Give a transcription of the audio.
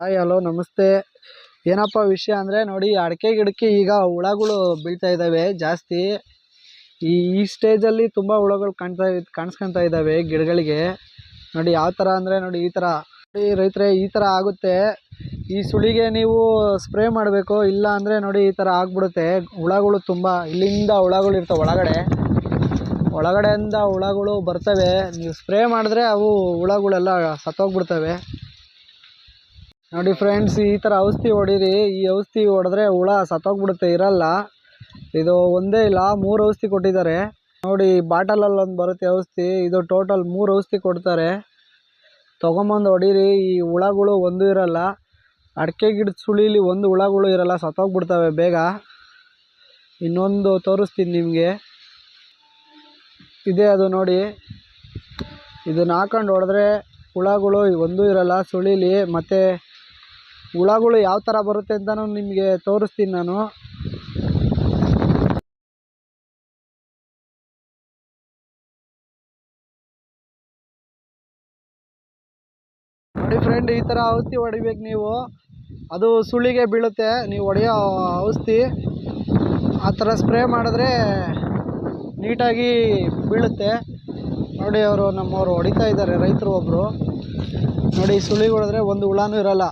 Hi hello ನಮಸ್ತೆ. ಏನಪ್ಪ ವಿಷಯ ಅಂದರೆ ನೋಡಿ, ಅಡಿಕೆ ಗಿಡಕ್ಕೆ ಈಗ ಹುಳಗಳು ಬೀಳ್ತಾ ಇದ್ದಾವೆ, ಜಾಸ್ತಿ. ಈ ಈ ಸ್ಟೇಜಲ್ಲಿ ತುಂಬ ಹುಳಗಳು ಕಾಣ್ತಾ ಕಾಣಿಸ್ಕೊತಾ ಇದ್ದಾವೆ ಗಿಡಗಳಿಗೆ. ನೋಡಿ, ಯಾವ ಥರ ಅಂದರೆ ನೋಡಿ, ಈ ಥರ ನೋಡಿ ರೈತರೆ, ಈ ಥರ ಆಗುತ್ತೆ. ಈ ಸುಳಿಗೆ ನೀವು ಸ್ಪ್ರೇ ಮಾಡಬೇಕು, ಇಲ್ಲ ಅಂದರೆ ನೋಡಿ, ಈ ಥರ ಆಗ್ಬಿಡುತ್ತೆ. ಹುಳಗಳು ತುಂಬ, ಇಲ್ಲಿಂದ ಹುಳಗಳು ಇರ್ತವೆ ಒಳಗಡೆ. ಒಳಗಡೆಯಿಂದ ಹುಳಗಳು ಬರ್ತವೆ. ನೀವು ಸ್ಪ್ರೇ ಮಾಡಿದ್ರೆ ಅವು ಹುಳಗಳೆಲ್ಲ ಸತ್ತೋಗ್ಬಿಡ್ತವೆ. ನೋಡಿ ಫ್ರೆಂಡ್ಸ್ ಈ ಥರ ಔಷಧಿ ಹೊಡೀರಿ. ಈ ಔಷಧಿ ಹೊಡೆದ್ರೆ ಹುಳ ಸತ್ತೋಗ್ಬಿಡುತ್ತೆ, ಇರಲ್ಲ. ಇದು ಒಂದೇ ಇಲ್ಲ, ಮೂರು ಔಷಧಿ ಕೊಟ್ಟಿದ್ದಾರೆ. ನೋಡಿ ಬಾಟಲಲ್ಲಿ ಒಂದು ಬರುತ್ತೆ ಔಷಧಿ. ಇದು ಟೋಟಲ್ ಮೂರು ಔಷಧಿ ಕೊಡ್ತಾರೆ. ತೊಗೊಂಬಂದು ಹೊಡೀರಿ, ಈ ಹುಳಗಳು ಒಂದು ಇರಲ್ಲ. ಅಡಿಕೆ ಗಿಡದ ಸುಳಿಲಿ ಒಂದು ಹುಳಗಳು ಇರಲ್ಲ, ಸತ್ತೋಗ್ಬಿಡ್ತವೆ ಬೇಗ. ಇನ್ನೊಂದು ತೋರಿಸ್ತೀನಿ ನಿಮಗೆ. ಇದೆ ಅದು ನೋಡಿ. ಇದನ್ನ ಹಾಕೊಂಡು ಹೊಡೆದ್ರೆ ಹುಳಗಳು ಒಂದೂ ಇರಲ್ಲ, ಸುಳಿಲಿ, ಮತ್ತು ಹುಳಗಳು ಯಾವ ಥರ ಬರುತ್ತೆ ಅಂತಲೂ ನಿಮಗೆ ತೋರಿಸ್ತೀನಿ ನಾನು. ನೋಡಿ ಫ್ರೆಂಡ್ ಈ ಥರ ಔಷಧಿ ಹೊಡಿಬೇಕು ನೀವು. ಅದು ಸುಳಿಗೆ ಬೀಳುತ್ತೆ, ನೀವು ಹೊಡೆಯೋ ಔಷಧಿ. ಆ ಥರ ಸ್ಪ್ರೇ ಮಾಡಿದ್ರೆ ನೀಟಾಗಿ ಬೀಳುತ್ತೆ. ನೋಡಿ ಅವರು ನಮ್ಮವರು ಹೊಡಿತಾ ಇದ್ದಾರೆ, ರೈತರು ಒಬ್ಬರು ನೋಡಿ ಸುಳಿ ಹೊಡೆದ್ರೆ ಒಂದು ಹುಳನೂ ಇರಲ್ಲ.